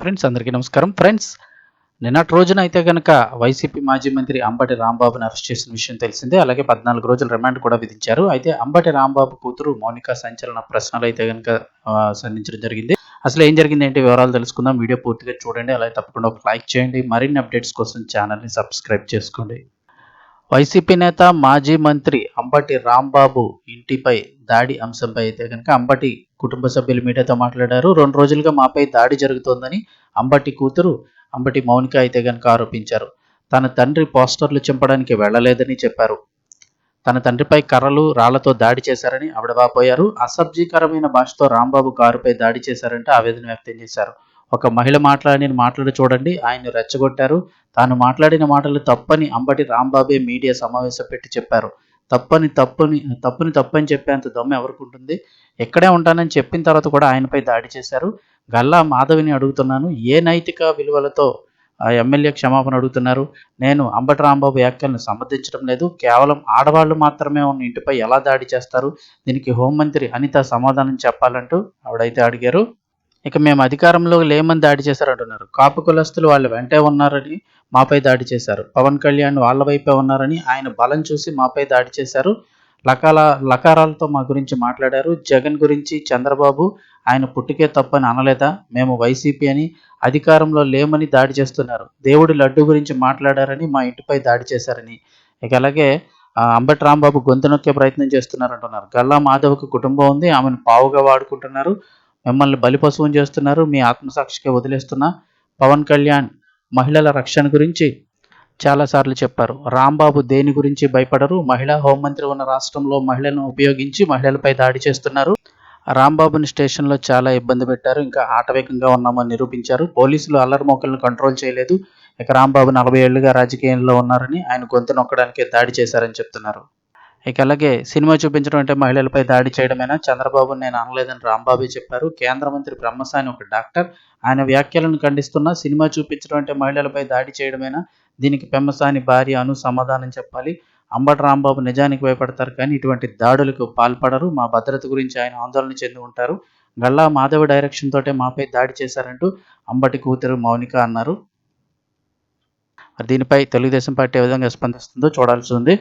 Friends అందరికీ నమస్కారం. Friends నిన్నటి రోజున అయితే కనుక వైసీపీ మాజీ మంత్రి అంబటి రాంబాబుని అరెస్ట్ చేసిన విషయం తెలిసిందే. అలాగే పద్నాలుగు రోజుల రిమాండ్ కూడా విధించారు. అయితే అంబటి రాంబాబు కూతురు మౌనిక సంచలన ప్రశ్నలు అయితే కనుక సంధించడం జరిగింది. అసలు ఏం జరిగింది ఏంటి వివరాలు తెలుసుకుందాం. వీడియో పూర్తిగా చూడండి. అలాగే తప్పకుండా ఒక లైక్ చేయండి. మరిన్ని అప్డేట్స్ కోసం ఛానల్ని సబ్స్క్రైబ్ చేసుకోండి. వైసీపీ నేత మాజీ మంత్రి అంబటి రాంబాబు ఇంటిపై దాడి అంశంపై అయితే కనుక అంబటి కుటుంబ సభ్యులు మీడియాతో మాట్లాడారు. రెండు రోజులుగా మాపై దాడి జరుగుతోందని అంబటి కూతురు అంబటి మౌనిక అయితే కనుక ఆరోపించారు. తన తండ్రి పోస్టర్లు చింపడానికి వెళ్ళలేదని చెప్పారు. తన తండ్రిపై కర్రలు రాళ్ళతో దాడి చేశారని ఆవిడ వాపోయారు అసభ్యకరమైన భాషతో రాంబాబు కారుపై దాడి చేశారంటే ఆవేదన వ్యక్తం చేశారు. ఒక మహిళ మాట్లాడిన మాటలు చూడండి ఆయన్ని రెచ్చగొట్టారు. తాను మాట్లాడిన మాటలు తప్పని అంబటి రాంబాబే మీడియా సమావేశం పెట్టి చెప్పారు. తప్పని తప్పుని తప్పుని తప్పని చెప్పేంత దమ్ము ఎవరికి ఉంటుంది? ఎక్కడే ఉంటానని చెప్పిన తర్వాత కూడా ఆయనపై దాడి చేశారు. గల్లా మాధవిని అడుగుతున్నాను. ఏ నైతిక విలువలతో ఎమ్మెల్యే క్షమాపణ అడుగుతున్నారు? నేను అంబటి రాంబాబు వ్యాఖ్యలను సమర్థించడం లేదు. కేవలం ఆడవాళ్ళు మాత్రమే ఉన్న ఇంటిపై ఎలా దాడి చేస్తారు? దీనికి హోంమంత్రి అనిత సమాధానం చెప్పాలంటూ ఆవిడైతే అడిగారు. ఇక మేము అధికారంలో లేమని దాడి చేశారంటున్నారు. కాపు కులస్తులు వాళ్ళు వెంటే ఉన్నారని మాపై దాడి చేశారు. పవన్ కళ్యాణ్ వాళ్ళ వైపే ఉన్నారని ఆయన బలం చూసి మాపై దాడి చేశారు. లకాల లకారాలతో మా గురించి మాట్లాడారు. జగన్ గురించి చంద్రబాబు ఆయన పుట్టుకే తప్పని అనలేదా? మేము వైసీపీ అని అధికారంలో లేమని దాడి చేస్తున్నారు. దేవుడి లడ్డు గురించి మాట్లాడారని మా ఇంటిపై దాడి చేశారని. ఇక అలాగే అంబటి రాంబాబు గొంతు నొక్కే ప్రయత్నం చేస్తున్నారంటున్నారు. గల్లా మాధవ్కి కుటుంబం ఉంది. ఆమెను పావుగా వాడుకుంటున్నారు. మిమ్మల్ని బలిపశువుని చేస్తున్నారు. మీ ఆత్మసాక్షికి వదిలేస్తున్నా. పవన్ కళ్యాణ్ మహిళల రక్షణ గురించి చాలాసార్లు చెప్పారు. రాంబాబు దేని గురించి భయపడరు? మహిళా హోంమంత్రి ఉన్న రాష్ట్రంలో మహిళలను ఉపయోగించి మహిళలపై దాడి చేస్తున్నారు. రాంబాబుని స్టేషన్లో చాలా ఇబ్బంది పెట్టారు. ఇంకా ఆటవికంగా ఉన్నామని నిరూపించారు. పోలీసులు అల్లరి మోకలను కంట్రోల్ చేయలేదు. ఇక రాంబాబు నలభై ఏళ్ళుగా రాజకీయంలో ఉన్నారని ఆయన గొంతు నొక్కడానికి దాడి చేశారని చెప్తున్నారు. ఇక అలాగే సినిమా చూపించడం అంటే మహిళలపై దాడి చేయడమేనా? చంద్రబాబు నేను అనలేదని రాంబాబు చెప్పారు. కేంద్ర మంత్రి బ్రహ్మసాని ఒక డాక్టర్. ఆయన వ్యాఖ్యలను ఖండిస్తున్న సినిమా చూపించడం అంటే మహిళలపై దాడి చేయడమేనా? దీనికి పెమ్మసాని భార్య అను సమాధానం చెప్పాలి. అంబటి రాంబాబు నిజానికి భయపడతారు కానీ ఇటువంటి దాడులకు పాల్పడరు. మా భద్రత గురించి ఆయన ఆందోళన చెంది ఉంటారు. గల్లా మాధవ డైరెక్షన్ తోటే మాపై దాడి చేశారంటూ అంబటి కూతురు మౌనిక అన్నారు. దీనిపై తెలుగుదేశం పార్టీ ఏ విధంగా స్పందిస్తుందో చూడాల్సి ఉంది.